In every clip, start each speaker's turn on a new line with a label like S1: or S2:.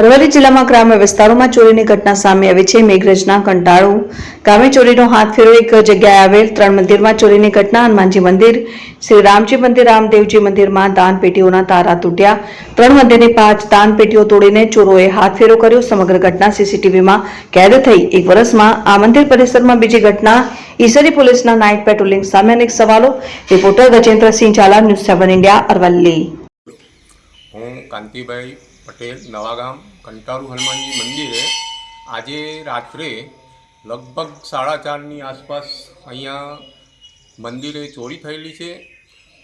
S1: અરવલ્લી જિલ્લામાં ગ્રામ્ય વિસ્તારોમાં ચોરીની ઘટના સામે આવી છે. મેઘરજના કંટાળો. ગામે ચોરીનો હાથ ફેરો એક જગ્યાએ આવેલ ત્રણ મંદિરમાં ચોરીની ઘટના. હનુમાનજી મંદિર, શ્રી રામજી મંદિર, રામદેવજી મંદિરમાં દાન પેટીઓના તારા તૂટ્યા. ત્રણ મંદિરની પાંચ દાન પેટીઓ તોડીને ચોરોએ હાથ ફેરો કર્યો. સમગ્ર ઘટના સીસીટીવીમાં કેદ થઈ. એક વર્ષમાં આ મંદિર પરિસરમાં બીજી ઘટના. ઈસરી પોલીસના નાઇટ પેટ્રોલિંગ સામે અનેક સવાલો. Reporter Gajendrasinh Zala, news seven India, Aravalli.
S2: હું કાંતિભાઈ પટેલ, નવાગામ, કંટાળુ હનુમાનજી મંદિરે આજે રાત્રે લગભગ સાડા ચારની આસપાસ અહીંયા મંદિરે ચોરી થયેલી છે.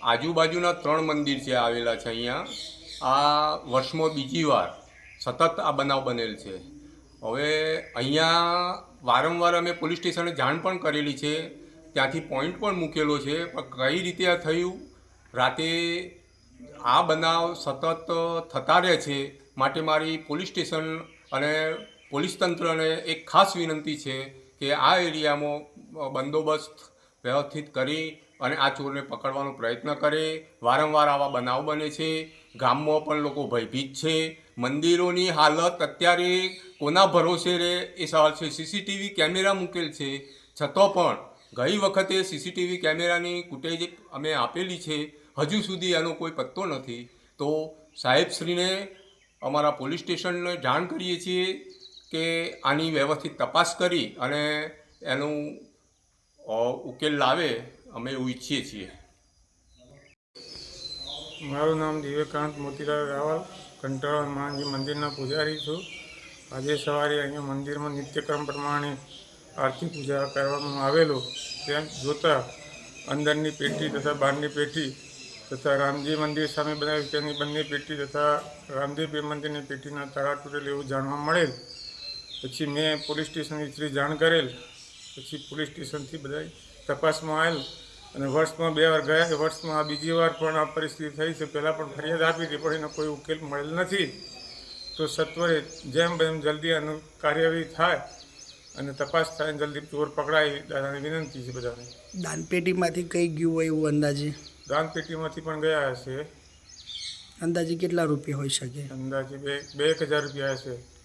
S2: આજુબાજુના ત્રણ મંદિર છે આવેલા છે અહીંયા, આ વર્ષમાં બીજી વાર સતત આ બનાવ બનેલ છે. હવે અહીંયા વારંવાર અમે પોલીસ સ્ટેશને જાણ પણ કરેલી છે. ત્યાંથી પોઈન્ટ પણ મૂકેલો છે. પણ કઈ રીતે આ થયું? રાતે આ બનાવ સતત થતા રહે છે. માટે મારી પોલીસ સ્ટેશન અને પોલીસ તંત્રને એક ખાસ વિનંતી છે કે આ એરિયામાં બંદોબસ્ત વ્યવસ્થિત કરી અને આ ચોરને પકડવાનો પ્રયત્ન કરે. વારંવાર આવા બનાવ બને છે. ગામમાં પણ લોકો ભયભીત છે. મંદિરોની હાલત અત્યારે કોના ભરોસે રહે એ સવાલ છે. સીસીટીવી કેમેરા મૂકેલ છે. છતાં પણ ગઈ વખતે સીસીટીવી કેમેરાની ફૂટેજ અમે આપેલી છે. હજુ સુધી એનો કોઈ પત્તો નથી. તો સાહેબશ્રીને અમારા પોલીસ સ્ટેશનને જાણ કરીએ છીએ કે આની વ્યવસ્થિત તપાસ કરી અને એનું ઉકેલ લાવે અમે એવું ઈચ્છીએ છીએ.
S3: મારું નામ દિવ્યકાંત મોતીલાલ રાવલ, કંટાળા હનુમાનજી મંદિરના પૂજારી છું. આજે સવારે અહીંયા મંદિરમાં નિત્યક્રમ પ્રમાણે આરતી પૂજા કરવામાં આવેલો. ત્યાં જોતાં અંદરની પેટી તથા બહારની પેટી તથા રામજી મંદિર સામે બનાવી તેની બંને પેટી તથા રામદેવ મંદિરની પેટીના તાળા તૂટેલ એવું જાણવા મળેલ. પછી મેં પોલીસ સ્ટેશન શ્રી જાણ કરેલ. પછી પોલીસ સ્ટેશનથી બધા તપાસમાં આવેલ અને વર્ષમાં બે વાર ગયા. વર્ષમાં આ બીજી વાર પણ આ પરિસ્થિતિ થઈ છે. પહેલાં પણ ફરિયાદ આપી હતી, પણ એનો કોઈ ઉકેલ મળેલ નથી. તો સત્વરે જેમ એમ જલ્દી આનું કાર્યવાહી થાય અને તપાસ થાય જલ્દી ચોર પકડાય દાદાની વિનંતી છે બધાને.
S4: દાનપેટીમાંથી કઈ ગયું હોય એવું અંદાજે?
S3: દાન પેટીમાંથી પણ ગયા હશે.
S4: અંદાજે કેટલા રૂપિયા હોઈ શકે?
S3: અંદાજે બે બે એક હજાર રૂપિયા હશે.